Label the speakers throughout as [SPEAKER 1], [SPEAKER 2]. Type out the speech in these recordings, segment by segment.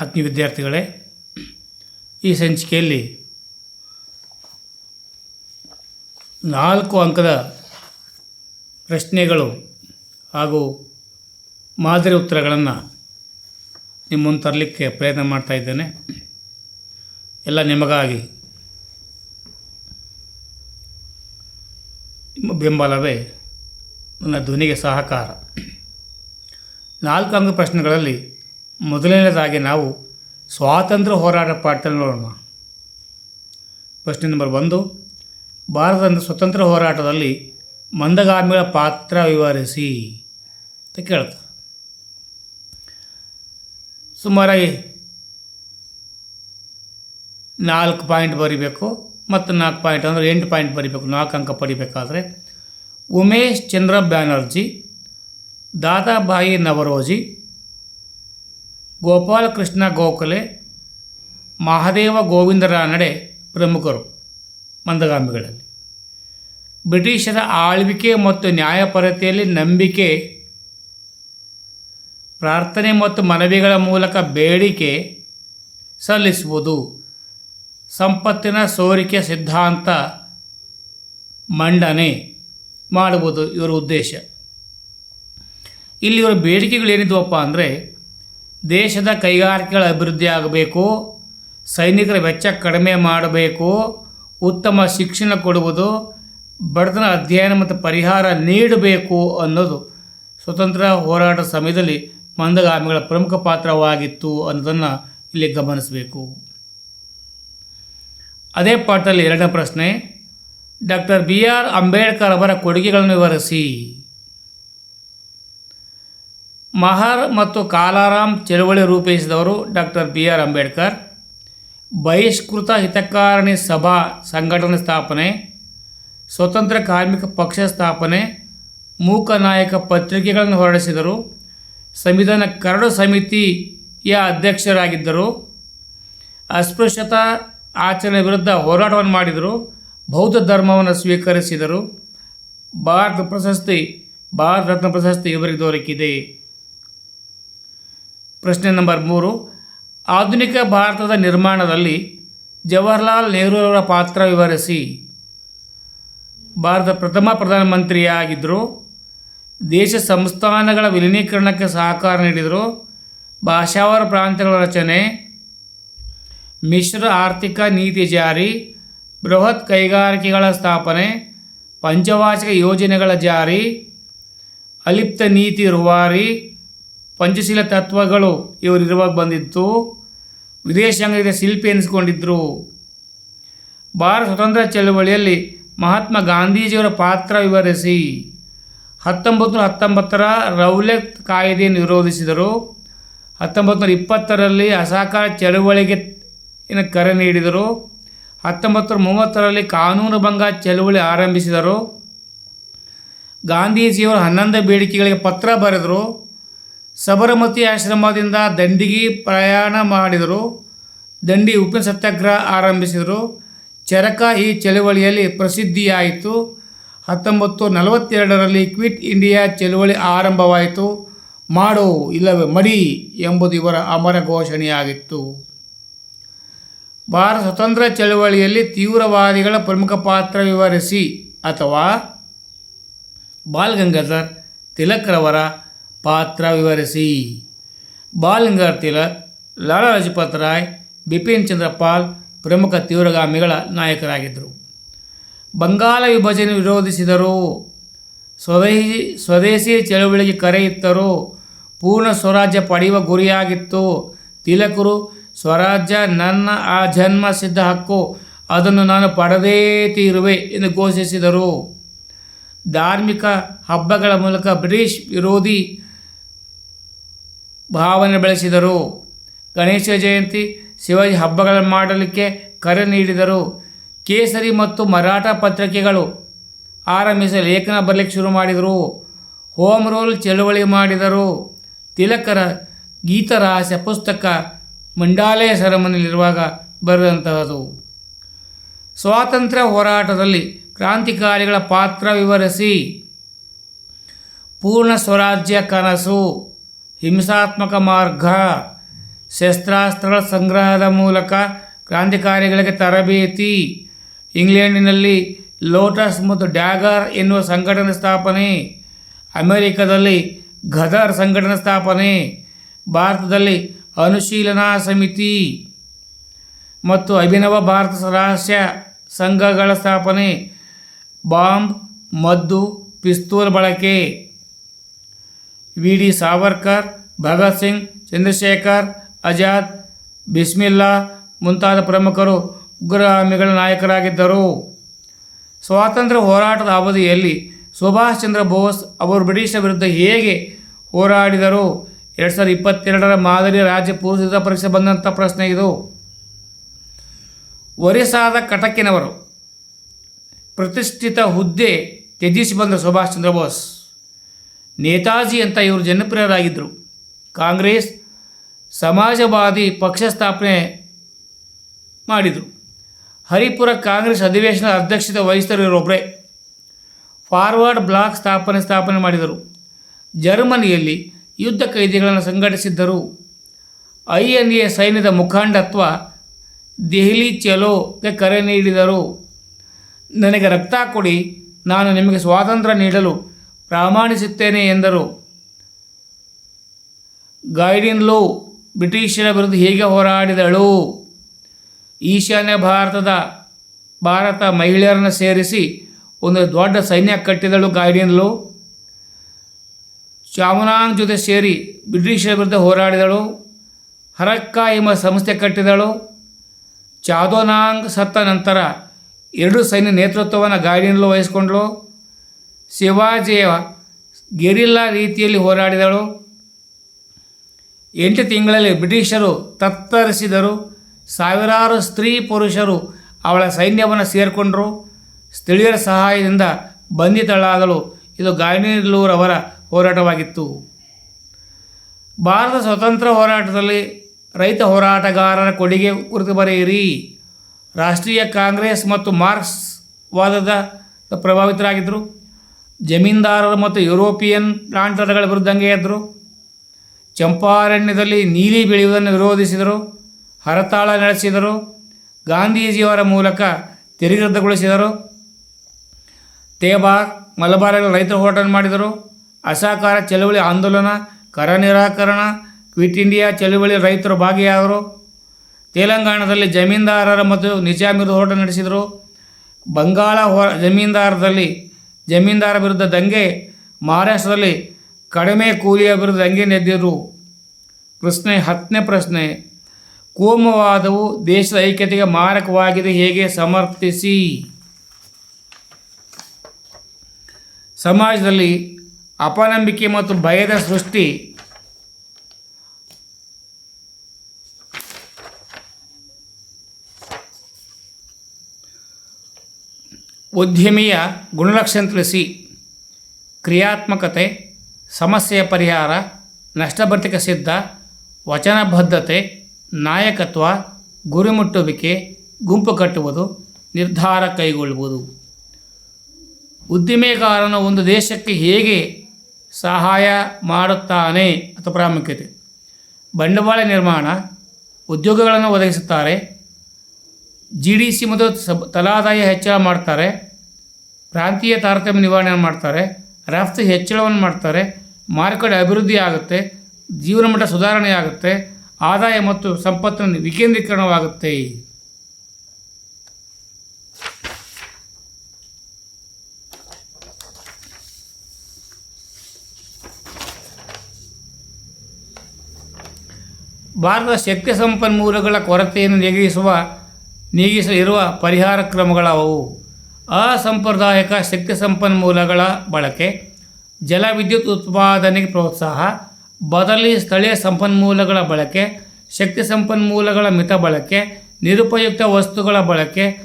[SPEAKER 1] ಆತ್ಮೀಯ ವಿದ್ಯಾರ್ಥಿಗಳೇ, ಈ ಸಂಚಿಕೆಯಲ್ಲಿ ನಾಲ್ಕು ಅಂಕದ ಪ್ರಶ್ನೆಗಳು ಹಾಗೂ ಮಾದರಿ ಉತ್ತರಗಳನ್ನು ನಿಮ್ಮ ತರಲಿಕ್ಕೆ ಪ್ರಯತ್ನ ಮಾಡ್ತಾ ಇದ್ದೇನೆ. ಎಲ್ಲ ನಿಮಗಾಗಿ ನಿಮ್ಮ ಬೆಂಬಲವೇ ನನ್ನ ಧ್ವನಿಗೆ ಸಹಕಾರ. ನಾಲ್ಕು ಅಂಕ ಪ್ರಶ್ನೆಗಳಲ್ಲಿ ಮೊದಲನೇದಾಗಿ ನಾವು ಸ್ವಾತಂತ್ರ್ಯ ಹೋರಾಟ ಪಾಠದಲ್ಲಿ ನೋಡೋಣ. ಪ್ರಶ್ನೆ ನಂಬರ್ ಒಂದು. ಭಾರತದ ಸ್ವತಂತ್ರ ಹೋರಾಟದಲ್ಲಿ ಮಂದಗಾಮಿಗಳ ಪಾತ್ರ ವಿವರಿಸಿ ಅಂತ ಕೇಳ್ತಾರೆ. ಸುಮಾರಾಗಿ ನಾಲ್ಕು ಪಾಯಿಂಟ್ ಬರಿಬೇಕು ಮತ್ತು ನಾಲ್ಕು ಪಾಯಿಂಟ್ ಅಂದರೆ ಎಂಟು ಪಾಯಿಂಟ್ ಬರಿಬೇಕು, ನಾಲ್ಕು ಅಂಕ ಪಡಿಬೇಕಾದರೆ. ಉಮೇಶ್ ಚಂದ್ರ ಬ್ಯಾನರ್ಜಿ ದಾದಾಬಾಯಿ ನವರೋಜಿ ಗೋಪಾಲಕೃಷ್ಣ ಗೋಖಲೆ, ಮಹಾದೇವ ಗೋವಿಂದರ ನಡೆ ಪ್ರಮುಖರು ಮಂದಗಾಮಿಗಳಲ್ಲಿ. ಬ್ರಿಟಿಷರ ಆಳ್ವಿಕೆ ಮತ್ತು ನ್ಯಾಯಪರತೆಯಲ್ಲಿ ನಂಬಿಕೆ, ಪ್ರಾರ್ಥನೆ ಮತ್ತು ಮನವಿಗಳ ಮೂಲಕ ಬೇಡಿಕೆ ಸಲ್ಲಿಸುವುದು, ಸಂಪತ್ತಿನ ಸೋರಿಕೆ ಸಿದ್ಧಾಂತ ಮಂಡನೆ ಮಾಡುವುದು ಇವರ ಉದ್ದೇಶ. ಇಲ್ಲಿ ಇವರ ಬೇಡಿಕೆಗಳು ಏನಿದ್ವಪ್ಪ ಅಂದರೆ ದೇಶದ ಕೈಗಾರಿಕೆಗಳ ಅಭಿವೃದ್ಧಿ ಆಗಬೇಕು, ಸೈನಿಕರ ವೆಚ್ಚ ಕಡಿಮೆ ಮಾಡಬೇಕು, ಉತ್ತಮ ಶಿಕ್ಷಣ ಕೊಡುವುದು, ಬಡತನ ಅಧ್ಯಯನ ಮತ್ತು ಪರಿಹಾರ ನೀಡಬೇಕು ಅನ್ನೋದು ಸ್ವತಂತ್ರ ಹೋರಾಟ ಸಮಯದಲ್ಲಿ ಮಂದಗಾಮಿಗಳ ಪ್ರಮುಖ ಪಾತ್ರವಾಗಿತ್ತು ಅನ್ನೋದನ್ನು ಇಲ್ಲಿ ಗಮನಿಸಬೇಕು. ಅದೇ ಪಾಠದಲ್ಲಿ ಎರಡನೇ ಪ್ರಶ್ನೆ, ಡಾಕ್ಟರ್ ಬಿ ಆರ್ ಅಂಬೇಡ್ಕರ್ ಅವರ ಕೊಡುಗೆಗಳನ್ನು ವಿವರಿಸಿ. ಮಹರ್ ಮತ್ತು ಕಾಲಾರಾಮ್ ಚಳವಳಿ ರೂಪಿಸಿದವರು ಡಾಕ್ಟರ್ ಬಿ ಆರ್ ಅಂಬೇಡ್ಕರ್. ಬಹಿಷ್ಕೃತ ಹಿತಕಾರಣಿ ಸಭಾ ಸಂಘಟನೆ ಸ್ಥಾಪನೆ, ಸ್ವತಂತ್ರ ಕಾರ್ಮಿಕ ಪಕ್ಷ ಸ್ಥಾಪನೆ, ಮೂಕ ನಾಯಕ ಪತ್ರಿಕೆಗಳನ್ನು ಹೊರಡಿಸಿದರು. ಸಂವಿಧಾನ ಕರಡು ಸಮಿತಿಯ ಅಧ್ಯಕ್ಷರಾಗಿದ್ದರು. ಅಸ್ಪೃಶ್ಯತಾ ಆಚರಣೆ ವಿರುದ್ಧ ಹೋರಾಟವನ್ನು ಮಾಡಿದರು. ಬೌದ್ಧ ಧರ್ಮವನ್ನು ಸ್ವೀಕರಿಸಿದರು. ಭಾರತ ಪ್ರಶಸ್ತಿ, ಭಾರತ ರತ್ನ ಪ್ರಶಸ್ತಿ ಇವರಿಗೆ ದೊರಕಿದೆ. ಪ್ರಶ್ನೆ ನಂಬರ್ ಮೂರು. ಆಧುನಿಕ ಭಾರತದ ನಿರ್ಮಾಣದಲ್ಲಿ ಜವಾಹರ್ಲಾಲ್ ನೆಹರೂರವರ ಪಾತ್ರ ವಿವರಿಸಿ. ಭಾರತ ಪ್ರಥಮ ಪ್ರಧಾನಮಂತ್ರಿಯಾಗಿದ್ದರು. ದೇಶ ಸಂಸ್ಥಾನಗಳ ವಿಲೀನೀಕರಣಕ್ಕೆ ಸಹಕಾರ ನೀಡಿದರು. ಭಾಷಾವಾರ ಪ್ರಾಂತ್ಯಗಳ ರಚನೆ. ಮಿಶ್ರ ಆರ್ಥಿಕ ನೀತಿ ಜಾರಿ. ಬೃಹತ್ ಕೈಗಾರಿಕೆಗಳ ಸ್ಥಾಪನೆ. ಪಂಚವಾರ್ಷಿಕ ಯೋಜನೆಗಳ ಜಾರಿ. ಅಲಿಪ್ತ ನೀತಿ ರೂವಾರಿ. ಪಂಚಶೀಲ ತತ್ವಗಳು ಇವರಿರುವಾಗ ಬಂದಿತ್ತು. ವಿದೇಶಾಂಗದ ಶಿಲ್ಪಿ ಎನಿಸಿಕೊಂಡಿದ್ದರು ಭಾರತ ಸ್ವತಂತ್ರ ಚಳವಳಿಯಲ್ಲಿ ಮಹಾತ್ಮ ಗಾಂಧೀಜಿಯವರ ಪಾತ್ರ ವಿವರಿಸಿ. ಹತ್ತೊಂಬತ್ತು ಹತ್ತೊಂಬತ್ತರ ರೌಲೆಟ್ ಕಾಯ್ದೆಯನ್ನು ವಿರೋಧಿಸಿದರು ಹತ್ತೊಂಬತ್ತು ನೂರ ಇಪ್ಪತ್ತರಲ್ಲಿ ಅಸಹಕಾರ ಚಳವಳಿಗೆ ಕರೆ ನೀಡಿದರು. ಹತ್ತೊಂಬತ್ತು ನೂರ ಮೂವತ್ತರಲ್ಲಿ ಕಾನೂನು ಭಂಗ ಚಳವಳಿ ಆರಂಭಿಸಿದರು. ಗಾಂಧೀಜಿಯವರು ಹನ್ನೊಂದು ಬೇಡಿಕೆಗಳಿಗೆ ಪತ್ರ ಬರೆದರು. ಸಬರಮತಿ ಆಶ್ರಮದಿಂದ ದಂಡಿಗೆ ಪ್ರಯಾಣ ಮಾಡಿದರು. ದಂಡಿ ಉಪ್ಪಿನ ಸತ್ಯಾಗ್ರಹ ಆರಂಭಿಸಿದರು. ಚರಕ ಈ ಚಳುವಳಿಯಲ್ಲಿ ಪ್ರಸಿದ್ಧಿಯಾಯಿತು. ಹತ್ತೊಂಬತ್ತು ನಲವತ್ತೆರಡರಲ್ಲಿ ಕ್ವಿಟ್ ಇಂಡಿಯಾ ಚಳುವಳಿ ಆರಂಭವಾಯಿತು. ಮಾಡು, ಇಲ್ಲವೇ ಮಡಿ ಎಂಬುದು ಇವರ ಅಮರ ಘೋಷಣೆಯಾಗಿತ್ತು. ಭಾರತ ಸ್ವತಂತ್ರ ಚಳುವಳಿಯಲ್ಲಿ ತೀವ್ರವಾದಿಗಳ ಪ್ರಮುಖ ಪಾತ್ರ ವಿವರಿಸಿ. ಅಥವಾ ಬಾಲ್ ಗಂಗಾಧರ್ ತಿಲಕ್ರವರ ಪಾತ್ರ ವಿವರಿಸಿ. ಬಾಲಿಂಗರ್ ತಿಲಕ್ ಲಾಲಾ ಲಜಪತ್ ರಾಯ್ ಬಿಪಿನ್ ಚಂದ್ರ ಪಾಲ್ ಪ್ರಮುಖ ತೀವ್ರಗಾಮಿಗಳ ನಾಯಕರಾಗಿದ್ದರು. ಬಂಗಾಳ ವಿಭಜನೆ ವಿರೋಧಿಸಿದರು. ಸ್ವದೇಶಿ ಸ್ವದೇಶಿ ಚಳುವಳಿಗೆ ಕರೆಯಿತ್ತರು. ಪೂರ್ಣ ಸ್ವರಾಜ್ಯ ಪಡೆಯುವ ಗುರಿಯಾಗಿತ್ತು. ತಿಲಕರು, ಸ್ವರಾಜ್ಯ ನನ್ನ, ಆ ಜನ್ಮ ಸಿದ್ಧ ಹಕ್ಕು, ಅದನ್ನು ನಾನು ಪಡೆದೇ ತೀರುವೆ ಎಂದು ಘೋಷಿಸಿದರು. ಧಾರ್ಮಿಕ ಹಬ್ಬಗಳ ಮೂಲಕ ಬ್ರಿಟಿಷ್ ವಿರೋಧಿ ಭಾವನೆ ಬೆಳೆಸಿದರು. ಗಣೇಶ ಜಯಂತಿ ಶಿವಾಜಿ ಹಬ್ಬಗಳನ್ನು ಮಾಡಲಿಕ್ಕೆ ಕರೆ ನೀಡಿದರು. ಕೇಸರಿ ಮತ್ತು ಮರಾಠ ಪತ್ರಿಕೆಗಳು ಆರಂಭಿಸಿ ಲೇಖನ ಬರಲಿಕ್ಕೆ ಶುರು ಮಾಡಿದರು. ಹೋಮ್ ರೂಲ್ ಚಳುವಳಿ ಮಾಡಿದರು. ತಿಲಕರ ಗೀತರಹಸ್ಯ ಪುಸ್ತಕ ಮಂಡಾಲಯ ಸರಮನೆಯಲ್ಲಿರುವಾಗ ಬರೆದಂತಹದು. ಸ್ವಾತಂತ್ರ್ಯ ಹೋರಾಟದಲ್ಲಿ ಕ್ರಾಂತಿಕಾರಿಗಳ ಪಾತ್ರ ವಿವರಿಸಿ. ಪೂರ್ಣ ಸ್ವರಾಜ್ಯ ಕನಸು. ಹಿಂಸಾತ್ಮಕ ಮಾರ್ಗ. ಶಸ್ತ್ರಾಸ್ತ್ರಗಳ ಸಂಗ್ರಹದ ಮೂಲಕ ಕ್ರಾಂತಿಕಾರಿಗಳಿಗೆ ತರಬೇತಿ. ಇಂಗ್ಲೆಂಡಿನಲ್ಲಿ ಲೋಟಸ್ ಮತ್ತು ಡ್ಯಾಗರ್ ಎನ್ನುವ ಸಂಘಟನೆ ಸ್ಥಾಪನೆ. ಅಮೆರಿಕದಲ್ಲಿ ಗದರ್ ಸಂಘಟನೆ ಸ್ಥಾಪನೆ. ಭಾರತದಲ್ಲಿ ಅನುಶೀಲನಾ ಸಮಿತಿ. ಮತ್ತು ಅಭಿನವ ಭಾರತ ರಹಸ್ಯ ಸಂಘಗಳ ಸ್ಥಾಪನೆ. ಬಾಂಬ್, ಮದ್ದು, ಪಿಸ್ತೂಲ್ ಬಳಕೆ. ವಿ ಡಿ ಸಾವರ್ಕರ್, ಭಗತ್ ಸಿಂಗ್, ಚಂದ್ರಶೇಖರ್ ಅಜಾದ್ ಬಿಸ್ಮಿಲ್ಲಾ ಮುಂತಾದ ಪ್ರಮುಖರು ಉಗ್ರಗಾಮಿಗಳ ನಾಯಕರಾಗಿದ್ದರು. ಸ್ವಾತಂತ್ರ್ಯ ಹೋರಾಟದ ಅವಧಿಯಲ್ಲಿ ಸುಭಾಷ್ ಚಂದ್ರ ಬೋಸ್ ಅವರು ಬ್ರಿಟಿಷರ ವಿರುದ್ಧ ಹೇಗೆ ಹೋರಾಡಿದರು? ಎರಡು ಸಾವಿರದ ಇಪ್ಪತ್ತೆರಡರ ಮಾದರಿ ರಾಜ್ಯ ಪೂರ್ವ ಪರೀಕ್ಷೆ ಬಂದಂಥ ಪ್ರಶ್ನೆ ಇದು. ಒರಿಸ್ಸಾದ ಕಟಕಿನವರು ಪ್ರತಿಷ್ಠಿತ ಹುದ್ದೆ ತ್ಯಜಿಸಿ ಬಂದರು ಸುಭಾಷ್ ಚಂದ್ರ ಬೋಸ್. ನೇತಾಜಿ ಅಂತ ಇವರು ಜನಪ್ರಿಯರಾಗಿದ್ದರು ಕಾಂಗ್ರೆಸ್ ಸಮಾಜವಾದಿ ಪಕ್ಷ ಸ್ಥಾಪನೆ ಮಾಡಿದರು. ಹರಿಪುರ ಕಾಂಗ್ರೆಸ್ ಅಧಿವೇಶನದ ಅಧ್ಯಕ್ಷತೆ ವಹಿಸಿದರು ಇವರೊಬ್ಬರೇ ಫಾರ್ವರ್ಡ್ ಬ್ಲಾಕ್ ಸ್ಥಾಪನೆ ಸ್ಥಾಪನೆ ಮಾಡಿದರು. ಜರ್ಮನಿಯಲ್ಲಿ ಯುದ್ಧ ಕೈದಿಗಳನ್ನು ಸಂಘಟಿಸಿದ್ದರು. ಐ ಎನ್ ಎ ಸೈನ್ಯದ ಮುಖಂಡತ್ವ ದೆಹಲಿ ಚಲೋಗೆ ಕರೆ ನೀಡಿದರು. ನನಗೆ ರಕ್ತ ಕೊಡಿ, ನಾನು ನಿಮಗೆ ಸ್ವಾತಂತ್ರ್ಯ ನೀಡಲು ಪ್ರಾಮಾಣಿಸುತ್ತೇನೆ ಎಂದರು. ಗೈಡಿನ್ ಲೋ ಬ್ರಿಟಿಷರ ವಿರುದ್ಧ ಹೇಗೆ ಹೋರಾಡಿದಳು? ಈಶಾನ್ಯ ಭಾರತದ ಭಾರತ ಮಹಿಳೆಯರನ್ನು ಸೇರಿಸಿ ಒಂದು ದೊಡ್ಡ ಸೈನ್ಯ ಕಟ್ಟಿದಳು ಗೈಡಿನ್ ಲೋ ಚಾಮನಾಂಗ್ ಜೊತೆ ಸೇರಿ ಬ್ರಿಟಿಷರ ವಿರುದ್ಧ ಹೋರಾಡಿದಳು. ಹರಕ್ಕ ಎಂಬ ಸಂಸ್ಥೆ ಕಟ್ಟಿದಳು. ಚಾದೋನಾಂಗ್ ಸತ್ತ ನಂತರ ಎರಡು ಸೈನ್ಯ ನೇತೃತ್ವವನ್ನು ಗಾಡಿನಲ್ಲೂ ವಹಿಸ್ಕೊಂಡ್ಳು. ಶಿವಾಜಿಯ ಗೆರಿಲ್ಲಾ ರೀತಿಯಲ್ಲಿ ಹೋರಾಡಿದಳು. ಎಂಟು ತಿಂಗಳಲ್ಲಿ ಬ್ರಿಟಿಷರು ತತ್ತರಿಸಿದರು. ಸಾವಿರಾರು ಸ್ತ್ರೀ ಪುರುಷರು ಅವಳ ಸೈನ್ಯವನ್ನು ಸೇರಿಕೊಂಡರು. ಸ್ಥಳೀಯರ ಸಹಾಯದಿಂದ ಬಂಧಿತಳಾದಳು. ಇದು ಗಾಯನಿಲ್ಲೂರವರ ಹೋರಾಟವಾಗಿತ್ತು. ಭಾರತ ಸ್ವತಂತ್ರ ಹೋರಾಟದಲ್ಲಿ ರೈತ ಹೋರಾಟಗಾರರ ಕೊಡುಗೆ ಕುರಿತು ಬರೆಯಿರಿ. ರಾಷ್ಟ್ರೀಯ ಕಾಂಗ್ರೆಸ್ ಮತ್ತು ಮಾರ್ಕ್ಸ್ ವಾದದ ಪ್ರಭಾವಿತರಾಗಿದ್ದರು ಜಮೀನ್ದಾರರು ಮತ್ತು ಯುರೋಪಿಯನ್ ಪ್ಲಾಂಟರ್ಗಳ ವಿರುದ್ಧಂಗೆ ಎದ್ದರು ಚಂಪಾರಣ್ಯದಲ್ಲಿ ನೀಲಿ ಬೆಳೆಯುವುದನ್ನು ವಿರೋಧಿಸಿದರು. ಹರತಾಳ ನಡೆಸಿದರು. ಗಾಂಧೀಜಿಯವರ ಮೂಲಕ ತೆರಿಗೆ ರದ್ದುಗೊಳಿಸಿದರು ತೇಬಾ ಮಲಬಾರಲ್ಲಿ ರೈತರು ಹೋರಾಟ ಮಾಡಿದರು. ಅಸಹಕಾರ ಚಳುವಳಿ ಆಂದೋಲನ, ಕರ ನಿರಾಕರಣ, ಕ್ವಿಟ್ ಇಂಡಿಯಾ ಚಳುವಳಿ ರೈತರು ಭಾಗಿಯಾದರು. ತೆಲಂಗಾಣದಲ್ಲಿ ಜಮೀನ್ದಾರರ ಮತ್ತು ನಿಜಾಮಿರು ಹೋರಾಟ ನಡೆಸಿದರು. ಬಂಗಾಳ ಹೋ ಜಮೀನ್ದಾರದಲ್ಲಿ ಜಮೀನ್ದಾರ ವಿರುದ್ಧ ದಂಗೆ ಮಹಾರಾಷ್ಟ್ರದಲ್ಲಿ ಕಡಿಮೆ ಕೂಲಿಯ ವಿರುದ್ಧ ದಂಗೆ ನೆದ್ದಿರು ಪ್ರಶ್ನೆ ಹತ್ತನೇ ಪ್ರಶ್ನೆ, ಕೋಮವಾದವು ದೇಶದ ಐಕ್ಯತೆಗೆ ಮಾರಕವಾಗಿದೆ ಹೇಗೆ ಸಮರ್ಥಿಸಿ? ಸಮಾಜದಲ್ಲಿ ಅಪನಂಬಿಕೆ ಮತ್ತು ಭಯದ ಸೃಷ್ಟಿ ಉದ್ಯಮಿಯ ಗುಣಲಕ್ಷಣ ತಿಳಿಸಿ. ಕ್ರಿಯಾತ್ಮಕತೆ, ಸಮಸ್ಯೆಯ ಪರಿಹಾರ, ನಷ್ಟಭರ್ತಿಕ ಸಿದ್ಧ, ವಚನಬದ್ಧತೆ, ನಾಯಕತ್ವ ಗುರಿ ಮುಟ್ಟುವಿಕೆ ಗುಂಪು ಕಟ್ಟುವುದು, ನಿರ್ಧಾರ ಕೈಗೊಳ್ಳುವುದು. ಉದ್ದಿಮೆಗಾರನು ಒಂದು ದೇಶಕ್ಕೆ ಹೇಗೆ ಸಹಾಯ ಮಾಡುತ್ತಾನೆ ಅಥವಾ ಪ್ರಾಮುಖ್ಯತೆ. ಬಂಡವಾಳ ನಿರ್ಮಾಣ, ಉದ್ಯೋಗಗಳನ್ನು ಒದಗಿಸುತ್ತಾರೆ. ಜಿ ಡಿ ಸಿ ಮತ್ತು ಸಬ್ ತಲಾದಾಯ ಹೆಚ್ಚಳ ಮಾಡ್ತಾರೆ. ಪ್ರಾಂತೀಯ ತಾರತಮ್ಯ ನಿವಾರಣೆ ಮಾಡ್ತಾರೆ, ರಫ್ತು ಹೆಚ್ಚಳವನ್ನು ಮಾಡ್ತಾರೆ, ಮಾರುಕಟ್ಟೆ ಅಭಿವೃದ್ಧಿ ಆಗುತ್ತೆ ಜೀವನ ಮಟ್ಟ ಸುಧಾರಣೆ ಆಗುತ್ತೆ ಆದಾಯ ಮತ್ತು ಸಂಪತ್ತಿನ ವಿಕೇಂದ್ರೀಕರಣವಾಗುತ್ತೆ. ಭಾರತದ ಶಕ್ತಿ ಸಂಪನ್ಮೂಲಗಳ ಕೊರತೆಯನ್ನು ನೀಗಿಸುವ ನೀಗಿಸಲಿರುವ ಪರಿಹಾರ ಕ್ರಮಗಳವು ಅಸಾಂಪ್ರದಾಯಿಕ ಶಕ್ತಿ ಸಂಪನ್ಮೂಲಗಳ ಬಳಕೆ ಜಲವಿದ್ಯುತ್ ಉತ್ಪಾದನೆಗೆ ಪ್ರೋತ್ಸಾಹ, ಬದಲಿ ಸ್ಥಳೀಯ ಸಂಪನ್ಮೂಲಗಳ ಬಳಕೆ ಶಕ್ತಿ ಸಂಪನ್ಮೂಲಗಳ ಮಿತ ಬಳಕೆ, ನಿರುಪಯುಕ್ತ ವಸ್ತುಗಳ ಬಳಕೆ,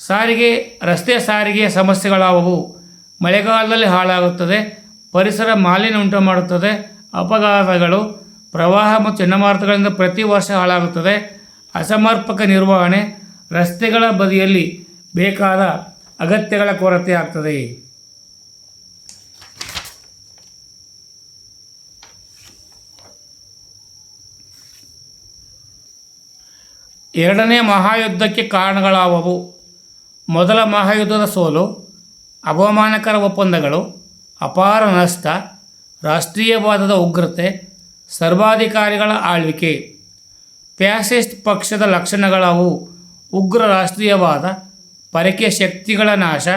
[SPEAKER 1] ಸಾರಿಗೆ, ರಸ್ತೆ ಸಾರಿಗೆಯ ಸಮಸ್ಯೆಗಳಾವವು ಮಳೆಗಾಲದಲ್ಲಿ ಹಾಳಾಗುತ್ತದೆ, ಪರಿಸರ ಮಾಲಿನ್ಯ ಉಂಟು ಮಾಡುತ್ತದೆ ಅಪಘಾತಗಳು, ಪ್ರವಾಹ ಮತ್ತು ಚಂಡಮಾರುತಗಳಿಂದ ಪ್ರತಿ ವರ್ಷ ಹಾಳಾಗುತ್ತದೆ, ಅಸಮರ್ಪಕ ನಿರ್ವಹಣೆ ರಸ್ತೆಗಳ ಬದಿಯಲ್ಲಿ ಬೇಕಾದ ಅಗತ್ಯಗಳ ಕೊರತೆ ಆಗ್ತದೆ. ಎರಡನೇ ಮಹಾಯುದ್ಧಕ್ಕೆ ಕಾರಣಗಳಾವವು? ಮೊದಲ ಮಹಾಯುದ್ಧದ ಸೋಲು, ಅವಮಾನಕರ ಒಪ್ಪಂದಗಳು, ಅಪಾರ ನಷ್ಟ, ರಾಷ್ಟ್ರೀಯವಾದದ ಉಗ್ರತೆ, ಸರ್ವಾಧಿಕಾರಿಗಳ ಆಳ್ವಿಕೆ. ಪ್ಯಾಸಿಸ್ಟ್ ಪಕ್ಷದ ಲಕ್ಷಣಗಳಾವು? ಉಗ್ರ ರಾಷ್ಟ್ರೀಯವಾದ ಪರಕೆ ಶಕ್ತಿಗಳ ನಾಶ,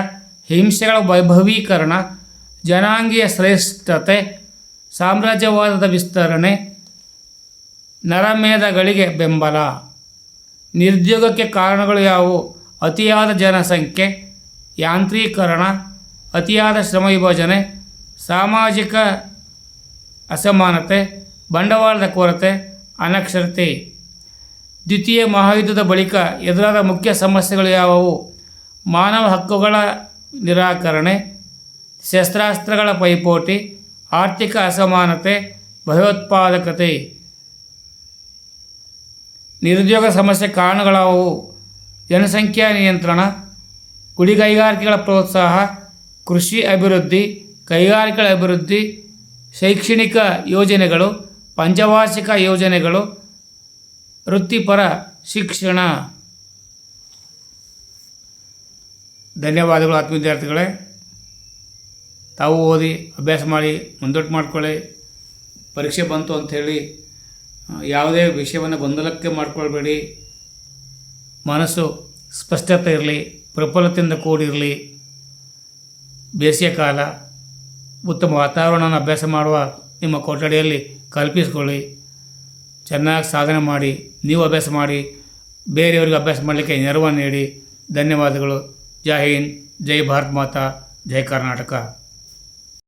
[SPEAKER 1] ಹಿಂಸೆಗಳ ವೈಭವೀಕರಣ, ಜನಾಂಗೀಯ ಶ್ರೇಷ್ಠತೆ, ಸಾಮ್ರಾಜ್ಯವಾದದ ವಿಸ್ತರಣೆ, ನರಮೇಧಗಳಿಗೆ ಬೆಂಬಲ. ನಿರುದ್ಯೋಗಕ್ಕೆ ಕಾರಣಗಳು ಯಾವುವು? ಅತಿಯಾದ ಜನಸಂಖ್ಯೆ, ಯಾಂತ್ರೀಕರಣ, ಅತಿಯಾದ ಶ್ರಮ ವಿಭಜನೆ ಸಾಮಾಜಿಕ ಅಸಮಾನತೆ, ಬಂಡವಾಳದ ಕೊರತೆ, ಅನಕ್ಷರತೆ. ದ್ವಿತೀಯ ಮಹಾಯುದ್ಧದ ಬಳಿಕ ಎದುರಾದ ಮುಖ್ಯ ಸಮಸ್ಯೆಗಳು ಯಾವುವು? ಮಾನವ ಹಕ್ಕುಗಳ ನಿರಾಕರಣೆ, ಶಸ್ತ್ರಾಸ್ತ್ರಗಳ ಪೈಪೋಟಿ, ಆರ್ಥಿಕ ಅಸಮಾನತೆ, ಭಯೋತ್ಪಾದಕತೆ. ನಿರುದ್ಯೋಗ ಸಮಸ್ಯೆ ಕಾರಣಗಳಾವು ಜನಸಂಖ್ಯಾ ನಿಯಂತ್ರಣ ಗುಡಿಗೈಗಾರಿಕೆಗಳ ಪ್ರೋತ್ಸಾಹ, ಕೃಷಿ ಅಭಿವೃದ್ಧಿ, ಕೈಗಾರಿಕೆಗಳ ಅಭಿವೃದ್ಧಿ, ಶೈಕ್ಷಣಿಕ ಯೋಜನೆಗಳು, ಪಂಚವಾರ್ಷಿಕ ಯೋಜನೆಗಳು ವೃತ್ತಿಪರ ಶಿಕ್ಷಣ. ಧನ್ಯವಾದಗಳು ಆತ್ಮ ವಿದ್ಯಾರ್ಥಿಗಳೇ. ತಾವು ಓದಿ, ಅಭ್ಯಾಸ ಮಾಡಿ, ಮುಂದೊಟ್ಟು ಮಾಡ್ಕೊಳ್ಳಿ. ಪರೀಕ್ಷೆ ಬಂತು ಅಂಥೇಳಿ ಯಾವುದೇ ವಿಷಯವನ್ನು ಗೊಂದಲಕ್ಕೆ ಮಾಡಿಕೊಳ್ಬೇಡಿ. ಮನಸ್ಸು ಸ್ಪಷ್ಟತೆ ಇರಲಿ, ಪ್ರಫುಲ್ಲತೆಯಿಂದ ಕೂಡಿರಲಿ ಬೇಸಿಗೆ ಕಾಲ, ಉತ್ತಮ ವಾತಾವರಣವನ್ನು ಅಭ್ಯಾಸ ಮಾಡುವ ನಿಮ್ಮ ಕೊಠಡಿಯಲ್ಲಿ ಕಲ್ಪಿಸ್ಕೊಳ್ಳಿ. ಚೆನ್ನಾಗಿ ಸಾಧನೆ ಮಾಡಿ, ನೀವು ಅಭ್ಯಾಸ ಮಾಡಿ, ಬೇರೆಯವರಿಗೆ ಅಭ್ಯಾಸ ಮಾಡಲಿಕ್ಕೆ ನೆರವನ್ನು ನೀಡಿ. ಧನ್ಯವಾದಗಳು. ಜೈ ಹಿಂದ್, ಜೈ ಭಾರತ್ ಮಾತಾ, ಜೈ ಕರ್ನಾಟಕ.